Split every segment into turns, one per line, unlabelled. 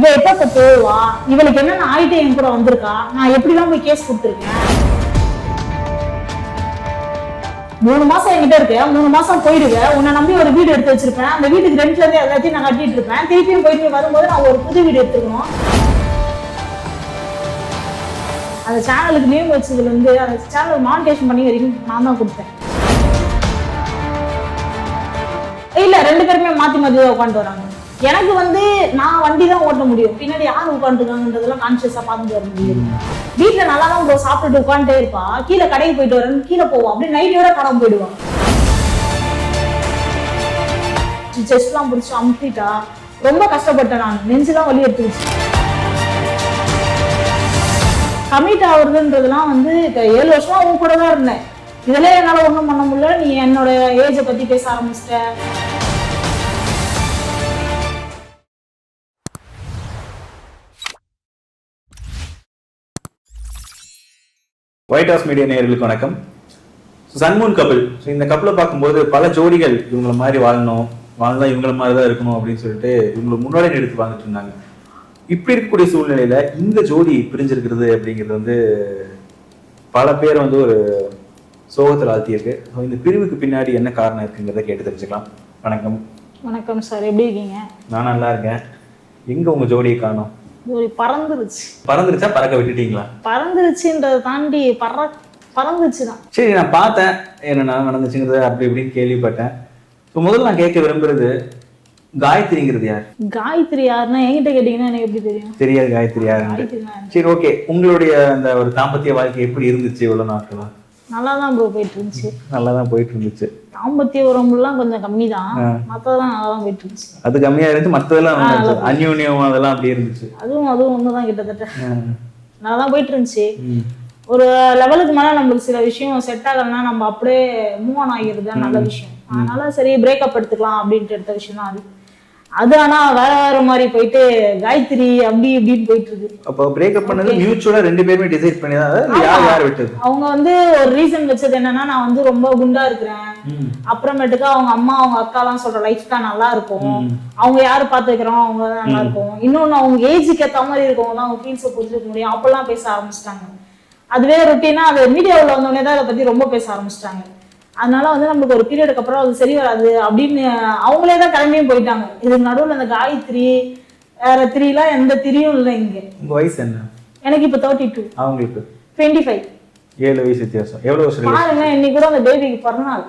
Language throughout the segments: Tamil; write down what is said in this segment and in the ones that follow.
இவ எப்ப இப்ப போவா இவளுக்கு என்னென்ன ஆயிட்டு என் கூட வந்திருக்கா? நான் எப்படிலாம் போய் கேஸ் கொடுத்துருக்கேன்? மூணு மாசம் என்கிட்ட இருக்க. மூணு மாசம் போயிடுவேன் உன்னை நம்பி ஒரு வீடு எடுத்து வச்சிருப்பேன். அந்த வீட்டுக்கு ரெண்டுல இருந்து எல்லாத்தையும் நான் கட்டிட்டு இருப்பேன். திருப்பியும் போயிட்டு வரும்போது நான் ஒரு புது வீடு எடுத்துக்கணும் அந்த சேனலுக்கு நேம் வச்சதுல இருந்து அந்த சேனல் மானிட்டேஷன் பண்ணி வரைக்கும் நான் தான் கொடுத்தேன். இல்ல ரெண்டு பேருமே மாத்தி மாத்தி தான் உட்காந்து வராங்க. எனக்கு வந்து நான் வண்டி தான் ஓட்ட முடியும். பின்னாடி யார் உட்காந்துருக்காங்கன்றதெல்லாம் கான்சியஸா பார்த்துட்டு வர முடியும். வீட்டுல நல்லா தான் உங்களை சாப்பிட்டுட்டு உட்காந்துட்டே இருப்பா. கீழே கடைக்கு போயிட்டு வரேன். கீழே போவோம் அப்படியே நைட்டோட கடை போயிடுவான். செஸ்ட்லாம் பிடிச்சி அமுத்திட்டா ரொம்ப கஷ்டப்பட்டேன் நான். நெஞ்சுலாம் வலி எடுத்துருச்சு. கமிட் ஆகுறதுன்றதுலாம் வந்து ஏழு வருஷமா உன் கூட தான் இருந்தேன். இதுல என்னால ஒண்ணும் பண்ண முடியல. நீ என்னோட ஏஜை பத்தி பேச ஆரம்பிச்சிட்ட.
ஒயிட் ஹவுஸ் மீடியா நேயர்களுக்கு வணக்கம். சன்மூன் கபிள் ஸோ இந்த கப்பலை பார்க்கும்போது பல ஜோடிகள் இவங்கள மாதிரி வாழணும் வாழ்ந்தா இவங்கள மாதிரி தான் இருக்கணும் அப்படின்னு சொல்லிட்டு இவங்களை முன்னாடி எடுத்து வாழ்ந்துட்டு இருந்தாங்க. இப்படி இருக்கக்கூடிய சூழ்நிலையில இந்த ஜோடி பிரிஞ்சிருக்கிறது அப்படிங்கிறது வந்து பல பேர் வந்து ஒரு சோகத்தில் ஆழ்த்தியிருக்கு. ஸோ இந்த பிரிவுக்கு பின்னாடி என்ன காரணம் இருக்குங்கிறத கேட்டு தெரிஞ்சுக்கலாம். வணக்கம்.
வணக்கம் சார். எப்படி இருக்கீங்க?
நான் நல்லா இருக்கேன். எங்க உங்க ஜோடியை காணோம்?
பறந்துருச்சு.
பறந்துருச்சா? பறக்க விட்டுட்டீங்களா?
பறந்துருச்சுன்றதை தாண்டி பற பறந்துச்சு தான்
சரி நான் பார்த்தேன் என்னென்ன நடந்துச்சுங்கிறத அப்படி இப்படின்னு கேள்விப்பட்டேன். ஸோ முதல்ல நான் கேட்க விரும்புறது காயத்ரிங்கிறது யார்?
காயத்ரி யாருன்னா என்கிட்ட கேட்டீங்கன்னா எனக்கு எப்படி தெரியும்?
தெரியாது காயத்ரி
தான்.
சரி ஓகே. உங்களுடைய அந்த ஒரு தாம்பத்திய வாழ்க்கை எப்படி இருந்துச்சு இவ்வளவு நாட்களா?
நல்லா தான் ப்ரோ போயிட்டு இருந்துச்சு
நல்லா தான் போயிட்டு இருந்துச்சு
தாம்பத்திய உறவுலாம் கொஞ்சம் கம்மி தான் மற்றதெல்லாம் நல்லா தான் போயிட்டு இருந்துச்சு.
அது கம்மியா இருந்துச்சு மற்றதெல்லாம் அந்யூன்யம் அதெல்லாம் அப்படி இருந்துச்சு.
அதுவும் அதுவும் ஒன்று தான் கிட்டத்தட்ட. நல்லா தான் போயிட்டு இருந்துச்சு. ஒரு லெவலுக்கு மேல நம்மளுக்கு சில விஷயம் செட் ஆகலைன்னா நம்ம அப்படியே மூவ் ஆன் ஆகிறது நல்ல விஷயம். அதனால சரி பிரேக்கப் எடுத்துக்கலாம் அப்படின்ட்டு எடுத்த விஷயம் தான் அது. அது ஆனா வேற வேற மாதிரி போயிட்டு காயத்ரி அப்படி இப்படின்னு போயிட்டு இருக்கு
அப்போ பிரேக்கப் பண்ணது மியூச்சுவலா ரெண்டு பேருமே டிசைட் பண்ணி தான் யார் யார் விட்டது?
அவங்க வந்து ஒரு ரீசன் வச்சது என்னன்னா நான் வந்து ரொம்ப குண்டா இருக்கிறேன். அப்புறமேட்டுக்கு அவங்க அம்மா அவங்க அக்காலாம் சொல்ற லைஃப் தான் நல்லா இருக்கும். அவங்க யாரு பார்த்து வைக்கிறோம் அவங்க தான் நல்லா இருக்கும். இன்னொன்னு அவங்க ஏஜுக்கு ஏத்த மாதிரி இருக்கவங்க தான் அவங்க ஃபீல்ஸை புரிஞ்சுக்க முடியும். அப்பெல்லாம் பேச ஆரம்பிச்சிட்டாங்க. அதுவே ரொட்டீனா அது மீடியாவில் வந்தோடனே தான் அதை பத்தி ரொம்ப பேச ஆரம்பிச்சிட்டாங்க. அதனால வந்து நம்மளுக்கு ஒரு பீரியடுக்கு அப்புறம் அது சரி வராது அப்படின்னு அவங்களே தான் கிளம்பியும் போயிட்டாங்க. இதுக்கு நடுவில் அந்த காயத்ரி வேற திரிலாம் எந்த திரியும் இல்லை இங்க.
உங்க வயசு என்ன?
எனக்கு இப்போ தேர்ட்டி டூ
அவங்களுக்கு?
டுவெண்ட்டி ஃபைவ்
ஏழு வயசு வித்தியாசம். எவ்வளவு வருஷம்?
பாருங்க இன்னைக்கு கூட அந்த பேபிக்கு பிறந்தநாள்.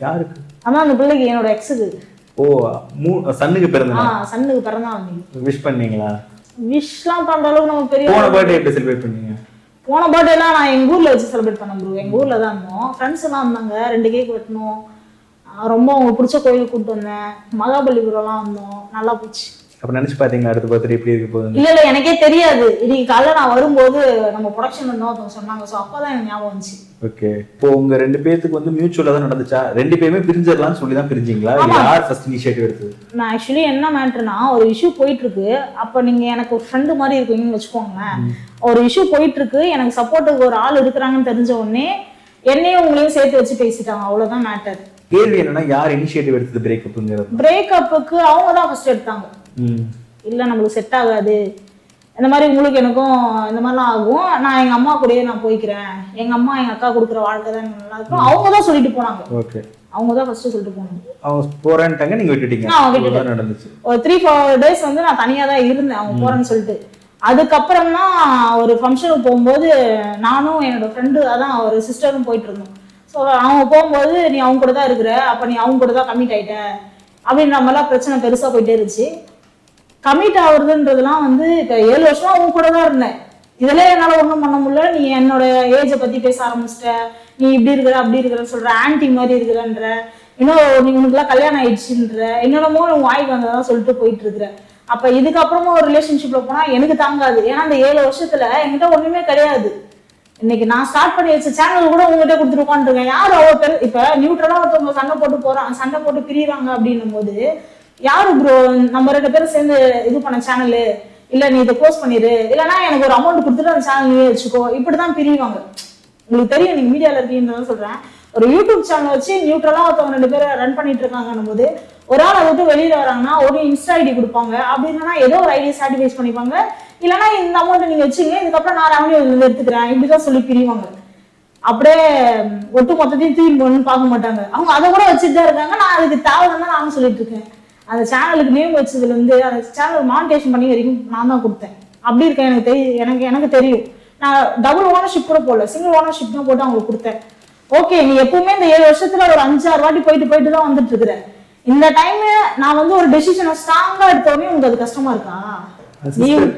யாருக்கு?
அதான் அந்த பிள்ளைக்கு என்னோட எக்ஸுக்கு
ஓ மூ சன்னுக்கு பிறந்த
ஆ சன்னுக்கு பிறந்தநாள்
விஷ் பண்ணீங்களா?
விஷலாம் பண்ற அளவுக்கு நம்ம பெரிய
போன பர்த்டே எப்படி செலிப்ரேட் பண்ணீங்க?
போன பர்த்டே எல்லாம் நான் எங்க ஊர்ல வச்சு செலிப்ரேட் பண்ண ப்ரோ எங்க ஊர்ல தான் இருந்தோம். ஃப்ரெண்ட்ஸ் எல்லாம் இருந்தாங்க. ரெண்டு கேக் வெட்டணும் ரொம்ப அவங்க பிடிச்ச கோயிலுக்கு கூப்பிட்டு வந்தேன். மகாபலிபுரம்லாம் வந்தோம். நல்லா போச்சு.
அப்ப நினைச்சு பாத்தீங்களா அடுத்த பர்த்டே எப்படி இருக்க போகுதுன்னு?
இல்ல இல்ல எனக்கே தெரியாது. இன்னைக்கு காலைல நான் வரும்போது நம்ம ப்ரொடக்ஷன் இருந்தோம் ஒருத்தவங்க சொன்னாங்க. ஸோ அப்பதான் எனக்கு ஞாபகம் வந்துச்சு.
ஓகே இப்போ உங்க ரெண்டு பேத்துக்கு வந்து மியூச்சுவலா தான் நடந்துச்சா? ரெண்டு பேருமே பிரிஞ்சிடலாம்னு சொல்லி தான் பிரிஞ்சீங்களா? இல்ல யார் ஃபர்ஸ்ட் இனிஷியேட்டிவ் எடுத்தது?
நான் ஆக்சுவலி என்ன மேட்ருனா ஒரு இஷ்யூ போயிட்டு இருக்கு அப்ப நீங்க எனக்கு ஒரு ஃப்ரெண்டு மாதிரி இருக்கீங்கன்னு வச்சுக்கோங்களேன். ஒரு இஷ்யூ போயிட்டு இருக்கு எனக்கு சப்போர்ட்டுக்கு ஒரு ஆள் இருக்கிறாங்கன்னு தெரிஞ்ச உடனே என்னையும் உங்களையும் சேர்த்து வச்சு பேசிட்டாங்க. அவ்வளவுதான் மேட்டர்
கேள்வி என்னன்னா யார் இனிஷியேட்டிவ் எடுத்தது பிரேக்கப்ங்கிறது
பிரேக்கப்புக்கு அவங்க தான் ஃபர்ஸ்ட் எடுத்தாங்க. இல்ல நம்மளுக்கு செட் ஆகாது. இந்த மாதிரி உங்களுக்கு எனக்கும் இந்த மாதிரிலாம் ஆகும். நான் எங்க அம்மா கூடயே நான் போய்க்கிறேன். எங்க அம்மா எங்க அக்கா கொடுக்குற வாழ்க்கை தான் நல்லா இருக்கும். அவங்க தான் சொல்லிட்டு போனாங்க.
ஓகே.
அவங்க தான் ஃபர்ஸ்ட் சொல்லிட்டு போனாங்க.
அவங்க போறேன்ட்டாங்க நீங்க விட்டுட்டீங்க.
நான் விட்டுட்டேன்.
அவ்வளவுதான் நடந்துச்சு.
ஒரு த்ரீ ஃபோர் டேஸ் வந்து நான் தனியாக தான் இருந்தேன். அவங்க போறேன்னு சொல்லிட்டு. அதுக்கப்புறம் தான் ஒரு ஃபங்க்ஷனுக்கு போகும்போது நானும் என்னோட ஃப்ரெண்டு அதான் ஒரு சிஸ்டரும் போயிட்டு இருந்தோம். ஸோ அவங்க போகும்போது நீ அவங்க கூட தான் இருக்கிற. அப்போ நீ அவங்க கூட தான் கமிட் ஆயிட்ட. அப்படின்ற மாதிரிலாம் பிரச்சனை பெருசாக போயிட்டே இருந்துச்சு. கமிட் ஆகுறதுன்றதுலாம் வந்து இப்போ ஏழு வருஷமா உன் கூட தான் இருந்தேன். இதுல என்னால் ஒன்றும் பண்ண முடியல. நீ என்னோட ஏஜை பற்றி பேச ஆரம்பிச்சிட்ட. நீ இப்படி இருக்கிற அப்படி இருக்கிறன்னு சொல்ற. ஆன்டி மாதிரி இருக்கிறன்ற. இன்னும் நீ உனக்குலாம் கல்யாணம் ஆயிடுச்சுன்ற. என்னென்னமோ உன் வாய்க்கு வந்ததான் சொல்லிட்டு போயிட்டு இருக்கிற அப்ப இதுக்கப்புறமா ஒரு ரிலேஷன்ஷிப்ல போனா எனக்கு தாங்காது. ஏன்னா அந்த ஏழு வருஷத்துல என்கிட்ட ஒண்ணுமே கிடையாது. இன்னைக்கு நான் ஸ்டார்ட் பண்ணி வச்ச சேனல் கூட உங்ககிட்ட கொடுத்துட்டு இருக்கேன் யார் அவ்வளோ பேர் இப்ப நியூட்ரலா ஒருத்தவங்க சண்டை போட்டு போகிறான் சண்டை போட்டு பிரியறாங்க அப்படின்னும் போது யாரு ப்ரோ நம்ம ரெண்டு பேரும் சேர்ந்து இது பண்ண சேனலு இல்ல நீ இதை க்ளோஸ் பண்ணிரு. இல்லைன்னா எனக்கு ஒரு அமௌண்ட் கொடுத்துட்டு அந்த சேனல் நீயே வச்சுக்கோ. இப்படிதான் பிரிவாங்க. உங்களுக்கு தெரியும் நீங்க மீடியால இருக்கீங்கன்னு சொல்றேன். ஒரு யூடியூப் சேனல் வச்சு நியூட்ரலா ஒருத்தவங்க ரெண்டு பேரும் ரன் பண்ணிட்டு இருக்காங்கன்னும் போது ஒரு ஆள் அதை விட்டு வெளியில வராங்கன்னா ஒரு இன்ஸ்டா ஐடி கொடுப்பாங்க. அப்படி இல்லைன்னா ஏதோ ஒரு ஐடி சாட்டிஃபைஸ் பண்ணிப்பாங்க. இல்லைன்னா இந்த அமௌண்ட் நீங்க வச்சுங்க இதுக்கப்புறம் நான் ரெவன்யூ இதுல எடுத்துக்கிறேன். இப்படிதான் சொல்லி பிரிவாங்க. அப்படியே ஒட்டு மொத்தத்தையும் தூக்கி போகணும்னு பார்க்க மாட்டாங்க. அவங்க அதை கூட வச்சுட்டு தான் இருக்காங்க. நான் அதுக்கு தேவை தான் நானும் சொல்லிட்டு இருக்கேன். அந்த சேனலுக்கு நேம் வச்சதுல இருந்து அந்த சேனல் மானிட்டேஷன் பண்ணி வரைக்கும் நான் தான் கொடுத்தேன். அப்படி இருக்கேன் எனக்கு தெரியும் எனக்கு எனக்கு தெரியும். நான் டபுள் ஓனர்ஷிப் கூட போடல. சிங்கிள் ஓனர்ஷிப் தான் போட்டு அவங்களுக்கு கொடுத்தேன். ஓகே நீ எப்பவுமே இந்த ஏழு வருஷத்துல ஒரு அஞ்சாறு வாட்டி போயிட்டு போயிட்டு தான் வந்துட்டு இருக்கிற. இந்த டைம் நான் வந்து ஒரு டெசிஷனை ஸ்ட்ராங்கா எடுத்தோடனே உங்களுக்கு அது கஷ்டமா இருக்கா?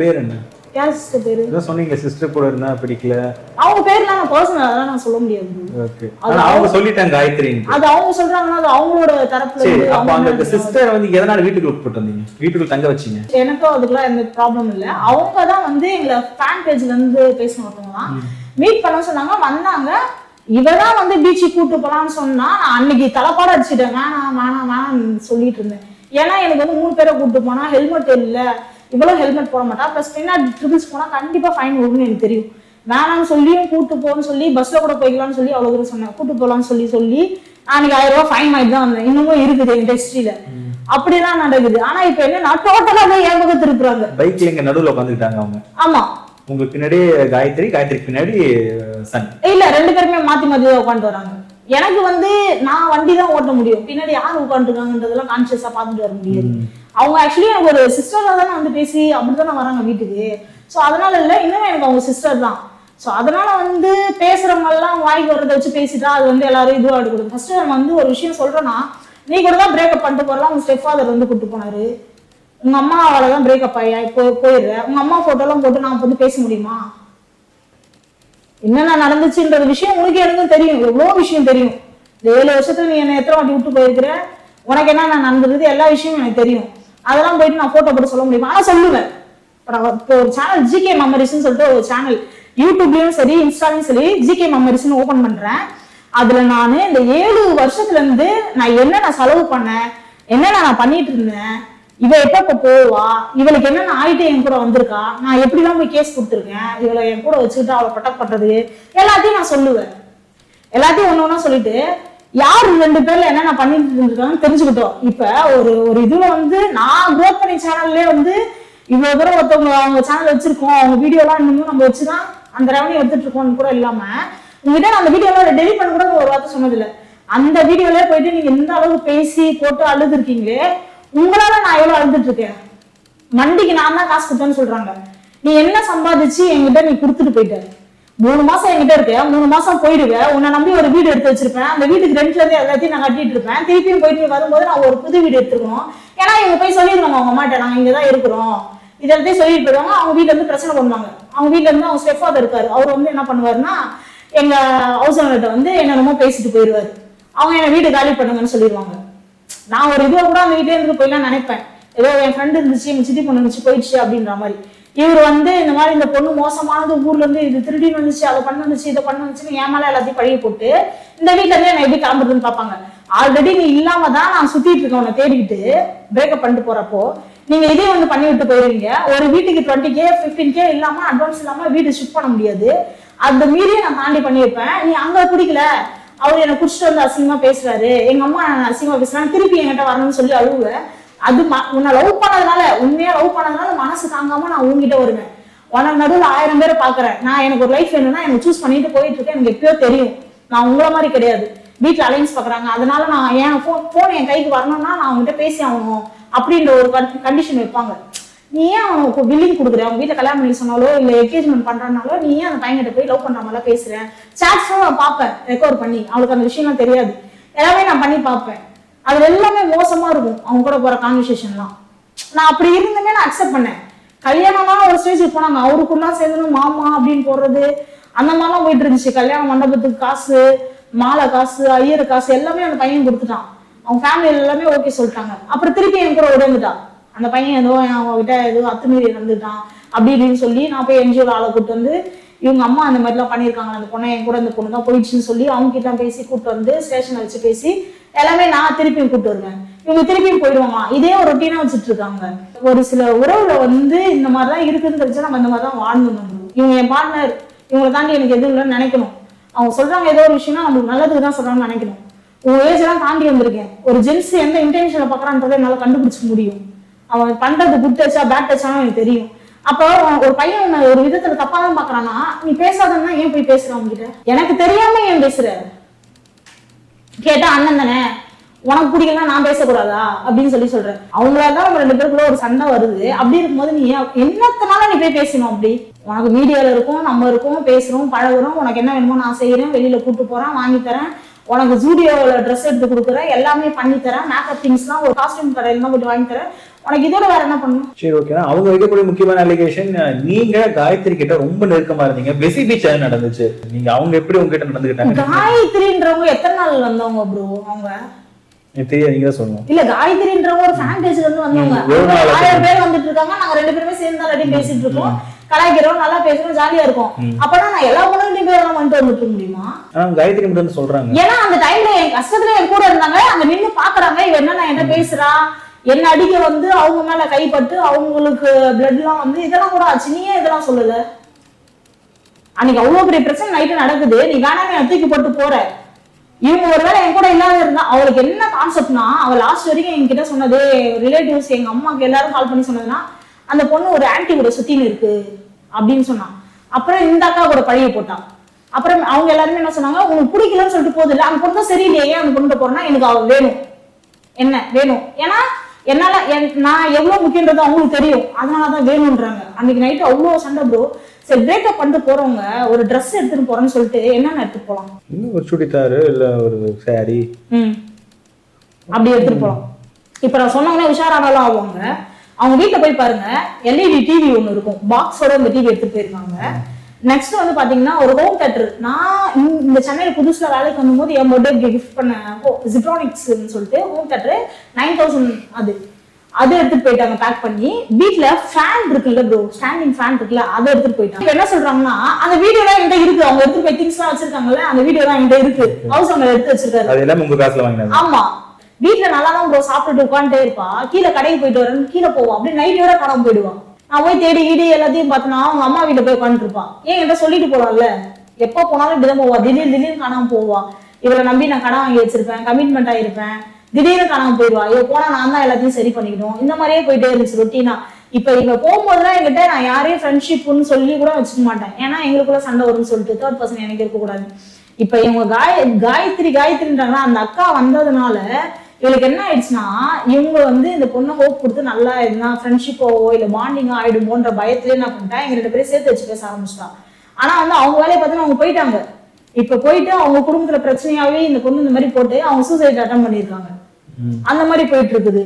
பேர் என்ன?
யார் சிஸ்டர் பேரு
ஏதோ சொன்னீங்க சிஸ்டர் கூட இருந்தா பிடிக்கல.
அவங்க பேர்லாம் நான் பர்சனல் அதெல்லாம் நான் சொல்ல முடியாது.
ஓகே அவங்க சொல்லிட்டாங்க காயத்ரின்னு
அது அவங்க சொல்றாங்கன்னா அது அவங்களோட தரப்புல
சரி அப்ப அந்த சிஸ்டர் வந்து எதனால வீட்டுக்கு கூப்பிட்டு வந்தீங்க? வீட்டுக்குள்ள தங்க வச்சீங்க?
எனக்கும் அதுக்கெல்லாம் எந்த ப்ராப்ளம் இல்லை. அவங்க தான் வந்து எங்களை ஃபேன் பேஜ்ல இருந்து பேசின ஒருத்தவங்க தான் மீட் பண்ண சொன்னாங்க வந்தாங்க. இவதான் வந்து பீச்சுக்கு கூட்டு போலாம்னு சொன்னா நான் அன்னைக்கு தலைப்பாட அடிச்சிட்டேன். வேணாம் வேணாம் வேணாம்னு சொல்லிட்டு இருந்தேன். ஏன்னா எனக்கு வந்து மூணு பேரை கூட்டு போனா ஹெல்மெட் இல்ல. இவ்வளவு ஹெல்மெட் போட மாட்டா ப்ளஸ் பின்னாடி ட்ரிபிள்ஸ் போனா கண்டிப்பா ஃபைன் வரும்னு எனக்கு தெரியும். வேணாம்னு சொல்லியும் கூட்டு போன்னு சொல்லி பஸ்ல கூட போய்க்கலாம்னு சொல்லி அவ்வளவு தூரம் சொன்னேன். கூட்டு போலாம்னு சொல்லி சொல்லி அன்னைக்கு ஆயிரம் ரூபாய் ஃபைன் ஆயிட்டு தான் வந்தேன். இன்னமும் இருக்குது என் ஹிஸ்டரியில அப்படிதான் நடக்குது. ஆனா இப்ப என்னன்னா டோட்டலாவே என் பக்கம் திருப்புறாங்க?
பைக்ல இங்க நடுவுல உட்காந்துக்கிட்டாங்க அவங்க.
ஆமா.
உங்களுக்கு பின்னாடி காயத்ரி காயத்ரிக்கு பின்னாடி சன்.
இல்ல ரெண்டு பேருமே மாத்தி மாத்தி தான் உட்காந்துட்டு வராங்க. எனக்கு வந்து நான் வண்டி தான் ஓட்ட முடியும். பின்னாடி யார் உட்காந்துருக்காங்கன்றதெல்லாம் கான்சியஸா பார்த்துட்டு வர முடியாது. அவங்க ஆக்சுவலி எனக்கு ஒரு சிஸ்டரா தானே வந்து பேசி அப்படிதானே வராங்க வீட்டுக்கு. ஸோ அதனால இல்லை இன்னும் எனக்கு அவங்க சிஸ்டர் தான். ஸோ அதனால வந்து பேசுறவங்கெல்லாம் வாய்க்கு வர்றதை வச்சு பேசிட்டா அது வந்து எல்லாரும் இதுவாக எடுக்கணும் ஃபர்ஸ்ட் நம்ம வந்து ஒரு விஷயம் சொல்றோம்னா நீ கூட தான் பிரேக்கப் பண்ணிட்டு போறலாம் உங்க ஸ்டெப் ஃபாதர் வந்து கூட்டு போனாரு. உங்க அம்மாவால தான் பிரேக்கப் ஆகி இப்போ போயிடுற. உங்க அம்மா போட்டோலாம் போட்டு நான் வந்து பேச முடியுமா? என்னென்ன நடந்துச்சுன்ற விஷயம் உனக்கு எனக்கும் தெரியும். எவ்வளோ விஷயம் தெரியும். இந்த ஏழு வருஷத்துல நீ என்ன எத்தனை வாட்டி விட்டு போயிருக்கிற? உனக்கு என்ன நடந்தது எல்லா விஷயமும் எனக்கு தெரியும். அதெல்லாம் போயிட்டு நான் போட்டோ போட்டு சொல்ல முடியுமா? ஆனா சொல்லுவேன். இப்போ ஒரு சேனல் ஜிகே மெமரிஸ்னு சொல்லிட்டு ஒரு சேனல் யூடியூப்லயும் சரி இன்ஸ்டாலையும் சரி ஜிகே மெமரிஸ்னு ஓபன் பண்றேன். அதுல நான் இந்த ஏழு வருஷத்துல இருந்து நான் என்னென்ன செலவு பண்ணேன் என்னென்ன நான் பண்ணிட்டு இருந்தேன் இவ எப்ப இப்ப போவா இவளுக்கு என்னென்ன ஆயிட்டு என் கூட வந்திருக்கா நான் எப்படிலாம் போய் கேஸ் கொடுத்துருக்கேன் இவளை என் கூட வச்சுக்கிட்டு அவளை ப்ரொடெக்ட் பண்றது எல்லாத்தையும் நான் சொல்லுவேன். எல்லாத்தையும் ஒன்று ஒன்றா சொல்லிட்டு யார் ரெண்டு பேர்ல என்னென்ன பண்ணிட்டு இருக்காங்கன்னு தெரிஞ்சுக்கிட்டோம். இப்ப ஒரு ஒரு இதுல வந்து நான் குரோத் பண்ணி சேனல்லே வந்து இவ்வளவு தூரம் ஒருத்தவங்க அவங்க சேனல் வச்சிருக்கோம். அவங்க வீடியோ எல்லாம் இன்னும் நம்ம வச்சுதான் அந்த ரெவன்யூ எடுத்துட்டு இருக்கோம்னு கூட இல்லாம உங்ககிட்ட அந்த வீடியோ எல்லாம் டெலிட் பண்ண கூட ஒரு வார்த்தை சொன்னதில்ல. அந்த வீடியோல போயிட்டு நீங்க எந்த அளவுக்கு பேசி போட்டு அழுது இருக்கீங்களே உங்களால நான் எவ்வளவு அழுதுட்டு இருக்கேன் மண்டிக்கு நான் தான் காசு கொடுத்தேன்னு சொல்றாங்க. நீ என்ன சம்பாதிச்சு என்கிட்ட நீ கொடுத்துட்டு போயிட்ட? மூணு மாசம் என்கிட்ட இருக்கு. மூணு மாசம் போயிடுவ உன்னை நம்பி ஒரு வீடு எடுத்து வச்சிருப்பேன். அந்த வீட்டுக்கு ரெண்டுல இருந்து எல்லாத்தையும் நான் கட்டிட்டு இருப்பேன். திருப்பியும் போயிட்டு வரும்போது நான் ஒரு புது வீடு எடுத்துருவோம் ஏன்னா இவங்க போய் சொல்லிருக்கோம் அவங்க அம்மாட்ட நாங்க இங்கதான் இருக்கிறோம். இதெல்லாத்தையும் சொல்லிட்டு போயிடுவாங்க. அவங்க வீட்டுல இருந்து பிரச்சனை பண்ணுவாங்க. அவங்க வீட்ல இருந்து அவங்க ஸ்டெப் ஃபாதர் இருக்காரு. அவர் வந்து என்ன பண்ணுவாருன்னா எங்க ஹவுஸ் ஓனர்கிட்ட வந்து என்னென்னமோ பேசிட்டு போயிடுவாரு அவங்க என்ன வீடு காலி பண்ணுங்கன்னு சொல்லிடுவாங்க நான் ஒரு இதுவா கூட அந்த வீட்லயே இருந்து போயிலாம் நினைப்பேன். ஏதோ என் ஃப்ரெண்டு இருந்துச்சு எங்க சித்தி பொண்ணு இருந்துச்சு போயிடுச்சு அப்படின்ற மாதிரி. இவர் வந்து இந்த மாதிரி இந்த பொண்ணு மோசமானது ஊர்ல இருந்து இது திருடின்னு வந்துச்சு அதை பண்ண வந்துச்சு இதை பண்ண வந்துச்சுன்னு ஏமால மேல எல்லாத்தையும் பழகி போட்டு இந்த வீட்டுல இருந்து எப்படி கிளம்புறதுன்னு பார்ப்பாங்க. ஆல்ரெடி நீ இல்லாம தான் நான் சுத்திட்டு இருக்கேன் உன்னை தேடிக்கிட்டு. பிரேக்கப் பண்ணிட்டு போறப்போ நீங்க இதே வந்து பண்ணி விட்டு போயிருவீங்க. ஒரு வீட்டுக்கு டுவெண்ட்டி கே ஃபிஃப்டீன் கே இல்லாம அட்வான்ஸ் இல்லாம வீடு ஷிஃப்ட் பண்ண முடியாது. அந்த மீறியே நான் தாண்டி பண்ணியிருப்பேன். நீ அங்க பிடிக்கல அவர் என்னை குடிச்சிட்டு வந்து அசிங்கமா பேசுறாரு. எங்க அம்மா நான் அசிங்கமா பேசுறாங்க. திருப்பி என்கிட்ட வரணும்னு சொல்லி அழுவேன் அது உன்னை லவ் பண்ணதுனால உண்மையா லவ் பண்ணதுனால மனசு தாங்காம நான் உங்ககிட்ட வருவேன். உனக்கு நடுவில் ஆயிரம் பேரை பாக்குறேன் நான் எனக்கு ஒரு லைஃப் வேணும்னா எனக்கு சூஸ் பண்ணிட்டு போயிட்டு இருக்கேன். எனக்கு எப்பயோ தெரியும். நான் உங்களை மாதிரி கிடையாது. வீட்டில் அலைன்ஸ் பாக்குறாங்க அதனால நான் என் ஃபோன் ஃபோன் என் கைக்கு வரணும்னா நான் அவங்ககிட்ட பேசி ஆகணும் அப்படின்ற ஒரு கண்டிஷன் வைப்பாங்க. நீ ஏன் அவனுக்கு பில்லிங் கொடுக்குற? அவங்க வீட்டில் கல்யாணம் பண்ணி சொன்னாலோ இல்லை என்கேஜ்மெண்ட் பண்றனாலோ நீ ஏன் அந்த பையன்கிட்ட போய் லவ் பண்ற மாதிரிலாம் பேசுறேன் சாட்ஸும் நான் பார்ப்பேன். ரெக்கவர் பண்ணி. அவளுக்கு அந்த விஷயம்லாம் தெரியாது. எல்லாமே நான் பண்ணி பார்ப்பேன். அது எல்லாமே மோசமா இருக்கும். அவங்க கூட போற கான்வர்சேஷன்லாம் நான் அப்படி இருந்துமே நான் அக்செப்ட் பண்ணேன். கல்யாணம்லாம் ஒரு ஸ்டேஜுக்கு போனாங்க. அவருக்குள்ள சேர்ந்து மாமா அப்படின்னு போடுறது அந்த மாதிரிலாம் போயிட்டு இருந்துச்சு. கல்யாண மண்டபத்துக்கு காசு மாலை காசு ஐயர் காசு எல்லாமே அந்த பையன் கொடுத்துட்டான். அவங்க ஃபேமிலி எல்லாமே ஓகே சொல்லிட்டாங்க. அப்புறம் திருப்பி என் கூட உடந்துட்டான். அந்த பையன் ஏதோ அவங்க கிட்ட ஏதோ அத்துமீறி நடந்துட்டான் அப்படி இப்படின்னு சொல்லி நான் போய் என்ஜிஓ ஆளை கூட்டு வந்து இவங்க அம்மா அந்த மாதிரிலாம் பண்ணியிருக்காங்க அந்த பொண்ணை என் கூட அந்த பொண்ணு தான் போயிடுச்சுன்னு சொல்லி அவங்க கிட்ட பேசி கூப்பிட்டு வந்து ஸ்டேஷன்ல வச்சு பேசி எல்லாமே நான் திருப்பியும் கூப்பிட்டு வருவேன். இவங்க திருப்பியும் போயிடுவோமா இதே ஒரு ரொட்டீனா வச்சுட்டு இருக்காங்க. ஒரு சில உறவுல வந்து இந்த மாதிரி தான் இருக்குதுன்னு தெரிஞ்சா நம்ம இந்த மாதிரி தான் வாழ்ந்துடணும் இவங்க என் பார்ட்னர் இவங்களை தாண்டி எனக்கு எதுவும் இல்லைன்னு நினைக்கணும். அவங்க சொல்றாங்க ஏதோ ஒரு விஷயம்னா நம்மளுக்கு நல்லதுக்கு தான் சொல்றாங்கன்னு நினைக்கணும். உங்க ஏஜ் எல்லாம் தாண்டி வந்திருக்கேன். ஒரு ஜென்ஸ் எந்த இன்டென்ஷன்ல பாக்குறான்றதை என்னால கண்டுபிடிச்சிக்க முடியும். அவன் பண்றது குட் டச்சா பேட் டச்சானு எனக்கு தெரியும். அப்போ ஒரு பையன் உன்னை ஒரு விதத்துல தப்பா தான் பாக்குறானா நீ பேசாதன்னா ஏன் போய் பேசுற அவன்கிட்ட எனக்கு தெரியாம ஏன் பேசுற? கேட்டா அண்ணன் தானே? உனக்கு பிடிக்கலாம் நான் பேசக்கூடாதா? அப்படின்னு சொல்லி சொல்றேன். அவங்களால தான் நம்ம ரெண்டு பேருக்குள்ள ஒரு சண்டை வருது. அப்படி இருக்கும்போது நீ என்னத்தனால நீ போய் பேசணும் அப்படி? உனக்கு மீடியால இருக்கும் நம்ம இருக்கோம் பேசுறோம் பழகுறோம் உனக்கு என்ன வேணுமோ நான் செய்யறேன் வெளியில கூப்பிட்டு போறேன் வாங்கி தரேன். உனக்கு ஜூடியோவில் ட்ரெஸ் எடுத்து கொடுக்குறேன் எல்லாமே பண்ணி தரேன். மேக்கப் திங்ஸ்லாம் ஒரு காஸ்டியூம் கடையில் தான் போட்டு வாங்கி தரேன். உனக்கு இதோட வேற என்ன பண்ணணும்?
சரி ஓகே அவங்க வைக்கக்கூடிய முக்கியமான அலிகேஷன் நீங்க காயத்ரி கிட்ட ரொம்ப நெருக்கமா இருந்தீங்க. பெசி பீச் நடந்துச்சு. நீங்க அவங்க எப்படி உங்ககிட்ட நடந்துக்கிட்டாங்க
காயத்ரின்றவங்க எத்தனை நாள் வந்தவங்க ப்ரோ அவங்க?
தெரியாது நீங்க தான் சொல்லணும்.
இல்ல காயத்ரின்றவங்க ஒரு ஃபேன் பேஜ்ல இருந்து வந்தவங்க. ஆயிரம் பேர் வந்துட்டு இருக்காங்க. நாங்க ரெண்டு பேருமே சேர்ந்து தான் பேசிட்டு இருக்கோம். கலாய்க்கிறோம் நல்லா பேசுறோம் ஜாலியா இருக்கும். அப்பனா நான் எல்லா பொண்ணுகிட்டையும் பேர் எல்லாம் வந்துட்டு முடியுமா?
காயத்ரி மட்டும் சொல்றாங்க.
ஏன்னா அந்த டைம்ல என் கஷ்டத்துல என் கூட இருந்தாங்க. அங்க நின்னு பாக்குறாங்க. இவ என்ன நான் என்ன பேசுறா? என்ன அடிக்க வந்து அவங்க மேல கைப்பட்டு அவங்களுக்கு பிளட்லாம் வந்து இதெல்லாம் கூட ஆச்சு நீ ஏன் இதெல்லாம் சொல்லல அன்னைக்கு அவ்வளவு பெரிய பிரச்சனை நைட்டு நடக்குது. நீ வேணாமே என்னை தூக்கி போட்டு போற இவங்க ஒருவேளை என் கூட இல்லாத இருந்தா அவளுக்கு என்ன கான்செப்ட்னா அவ லாஸ்ட் வரைக்கும் என்கிட்ட சொன்னது ரிலேட்டிவ்ஸ் எங்க அம்மாவுக்கு எல்லாரும் கால் பண்ணி சொன்னதுன்னா அந்த பொண்ணு ஒரு ஆன்டி கூட சுத்தின்னு இருக்கு அப்படின்னு சொன்னான். அப்புறம் இந்த அக்கா கூட பழைய போட்டான். அப்புறம் அவங்க எல்லாருமே என்ன சொன்னாங்க உங்களுக்கு பிடிக்கலன்னு சொல்லிட்டு போதில்லை அந்த பொண்ணு தான் சரியில்லையே ஏன் அந்த பொண்ணு போறேன்னா எனக்கு அவ வேணும். என்ன வேணும். ஏன்னா என்னால என்- நான் எவ்வளவு முக்கியன்றது அவங்களுக்கு தெரியும். அதனாலதான் வேணும்ன்றாங்க. அன்னைக்கு நைட்டு அவ்வளவு சண்டை ப்ரோ சரி பிரேக்கப் பண்ணிட்டு போறவங்க ஒரு Dress எடுத்துட்டு போறேன்னு சொல்லிட்டு என்னென்ன எடுத்துட்டு போலாம்?
இன்னும் ஒரு சுடிதாரு இல்ல ஒரு சாரி
ம். அப்படி எடுத்துட்டு போலாம். இப்ப நான் சொன்னவொடனே உஷாரானாலும் ஆவாங்க. அவங்க வீட்ல போய் பாருங்க எல்இடி டிவி ஒண்ணு இருக்கும். பாக்ஸோட இந்த டிவி எடுத்துட்டு போயிருக்காங்க. நெக்ஸ்ட் வந்து பாத்தீங்கன்னா ஒரு ஹோம் தேட்டர் நான் இந்த- சென்னையில புதுசுல வேலைக்கு வந்தபோது என் பர்த்டே கிஃப்ட் பண்ண ஜிப்ரானிக்ஸ்னு சொல்லிட்டு ஹோம் தேட்டர் நைன் தௌசண்ட் அது. அதை எடுத்துட்டு போயிட்டாங்க பேக் பண்ணி வீட்ல ஃபேன் இருக்குல்ல ப்ரோ ஸ்டாண்டிங் ஃபேன் இருக்குல்ல அதை எடுத்துட்டு போயிட்டாங்க என்ன சொல்றாங்கன்னா அந்த வீடியோ எல்லாம் என்கிட்ட இருக்கு. அவங்க எடுத்துட்டு போய் திங்ஸ் எல்லாம் வச்சிருக்காங்கல்ல அந்த வீடியோ எல்லாம் என்கிட்ட இருக்கு. ஹவுஸ் ஓனர் எடுத்து வச்சிருக்காரு.
அது எல்லாமே உங்க காசுல வாங்கினது.
ஆமா. வீட்ல நல்லா தான் ப்ரோ சாப்பிட்டுட்டு உட்காந்துட்டே இருப்பா. கீழே கடைக்கு போயிட்டு வரேன்னு கீழே போவா அப்படியே நைட்டோட காணாம போயிடுவான். நான் போய் தேடி கீடி எல்லாத்தையும் பார்த்தனா அவங்க அம்மா வீட்டை போய் உட்காந்துருப்பான் ஏன் என்கிட்ட சொல்லிட்டு போலாம்ல? எப்போ போனாலும் இப்படிதான் போவா. திடீர் திடீர்னு காணாம போவா. இவளை நம்பி நான் கடன் வாங்கி வச்சிருப்பேன் கமிட்மெண்ட் ஆயிருப்பேன். திடீர்னு காணாம போயிடுவா இவ போனா நான் தான் எல்லாத்தையும் சரி பண்ணிக்கணும். இந்த மாதிரியே போயிட்டே இருந்துச்சு ரொட்டீனா இப்ப இவ போகும்போதுலாம் என்கிட்ட நான் யாரையும் ஃப்ரெண்ட்ஷிப்னு சொல்லி கூட வச்சுக்க மாட்டேன். ஏன்னா எங்களுக்குள்ள சண்டை வரும்னு சொல்லிட்டு தேர்ட் பர்சன் எனக்கு இருக்கக்கூடாது. இப்ப இவங்க காய காயத்ரி காயத்ரின்றாங்கன்னா அந்த அக்கா வந்ததுனால இவளுக்கு என்ன ஆயிடுச்சுன்னா இவங்க வந்து இந்த பொண்ணை ஹோப் கொடுத்து நல்லா எதுனா ஃப்ரெண்ட்ஷிப்போவோ இல்ல பாண்டிங்கோ ஆயிடுமோன்ற பயத்திலே என்ன பண்ணிட்டா எங்க ரெண்டு பேரும் சேர்த்து வச்சு பேச ஆரம்பிச்சிட்டா. ஆனா வந்து அவங்க வேலையை பார்த்து அவங்க போயிட்டாங்க. இப்ப போயிட்டு அவங்க குடும்பத்துல பிரச்சனையாவே இந்த பொண்ணு இந்த மாதிரி போட்டு அவங்க சூசைட் அட்டன் பண்ணிருக்காங்க அந்த மாதிரி போயிட்டு இருக்குது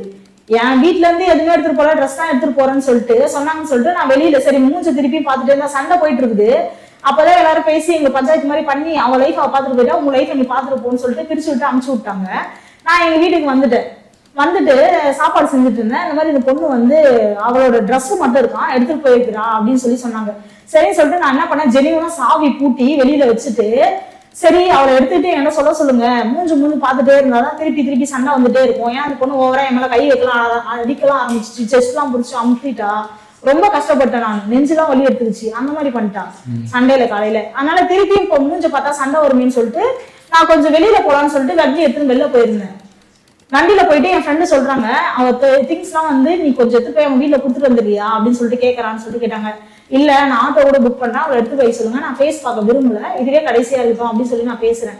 என் வீட்ல இருந்து எதுவுமே எடுத்துட்டு போல ட்ரெஸ் தான் எடுத்துட்டு போறேன்னு சொல்லிட்டு சொன்னாங்கன்னு சொல்லிட்டு நான் வெளியில சரி மூஞ்ச திருப்பி பார்த்துட்டு இருந்தா சண்டை போயிட்டு இருக்குது அப்பதான் எல்லாரும் பேசி எங்க பஞ்சாயத்து மாதிரி பண்ணி அவ லைஃப் அவ பாத்துட்டு போயிட்டா உங்க லைஃப் நீ பாத்துட்டு போன்னு சொல்லிட்டு பிரிச்சு விட்டு அமுச்சு விட்டாங்க. நான் எங்க வீட்டுக்கு வந்துட்டேன். வந்துட்டு சாப்பாடு செஞ்சுட்டு இருந்தேன். இந்த மாதிரி இந்த பொண்ணு வந்து அவளோட Dress மட்டும் இருக்கான். எடுத்துட்டு போயிருக்கிறா அப்படின்னு சொல்லி சொன்னாங்க. சரின்னு சொல்லிட்டு நான் என்ன பண்ணேன்? ஜெனிவனா சாவி பூட்டி வெளியில வச்சுட்டு சரி அவளை எடுத்துட்டு என்ன சொல்ல சொல்லுங்க. மூஞ்சு மூஞ்சு பார்த்துட்டே இருந்தாதான் திருப்பி திருப்பி சண்டை வந்துட்டே இருக்கும். ஏன் அந்த பொண்ணு ஓவரா என் மேல கை வைக்கலாம்? அடிக்கலாம் ஆரம்பிச்சிச்சு. செஸ்ட் எல்லாம் பிடிச்சி அமுக்கிட்டா ரொம்ப கஷ்டப்பட்டேன் நான். நெஞ்செல்லாம் வலி எடுத்துக்கிச்சு. அந்த மாதிரி பண்ணிட்டா. சண்டையில காலையில. அதனால திருப்பி இப்போ மூஞ்ச பார்த்தா சண்டை வருமேன்னு சொல்லிட்டு நான் கொஞ்சம் வெளியில போலான்னு சொல்லிட்டு வண்டி எடுத்துன்னு வெளில போயிருந்தேன். வண்டியில போயிட்டு என் ஃப்ரெண்டு சொல்றாங்க அவ திங்ஸ்லாம் வந்து நீ கொஞ்சம் எடுத்து போய் அவங்க வீட்ல கொடுத்துட்டு வந்துடுறியா? அப்படின்னு சொல்லிட்டு கேட்கறான்னு சொல்லிட்டு கேட்டாங்க. இல்ல நான் ஆட்டோ கூட புக் பண்றேன் அவளை எடுத்து போய் சொல்லுங்க. நான் ஃபேஸ் பார்க்க விரும்பல. இதுவே கடைசியா இருக்கும் அப்படின்னு சொல்லி நான் பேசுறேன்.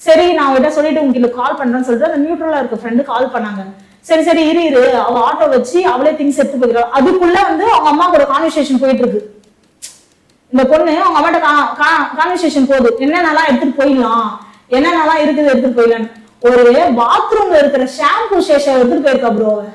சரி நான் அவகிட்ட சொல்லிட்டு உங்களுக்கு கால் பண்றேன்னு சொல்லிட்டு அந்த நியூட்ரலா இருக்க ஃப்ரெண்டு கால் பண்ணாங்க. சரி சரி இரு இரு. அவ ஆட்டோ வச்சு அவளே திங்ஸ் எடுத்து போகிறா அதுக்குள்ள வந்து அவங்க அம்மா கூட கான்வர்சேஷன் போயிட்டு இருக்கு. இந்த பொண்ணு அவங்க அம்மாட்ட கான்வர்சேஷன் போகுது. என்னென்னலாம் எடுத்துட்டு போயிடலாம்? என்னென்னலாம் இருக்குது எடுத்துட்டு போயிடலான்னு ஒரு பாத்ரூம்ல இருக்கிற ஷாம்பு சேஷம் எடுத்துட்டு போயிருக்கா ப்ரோ அவன்?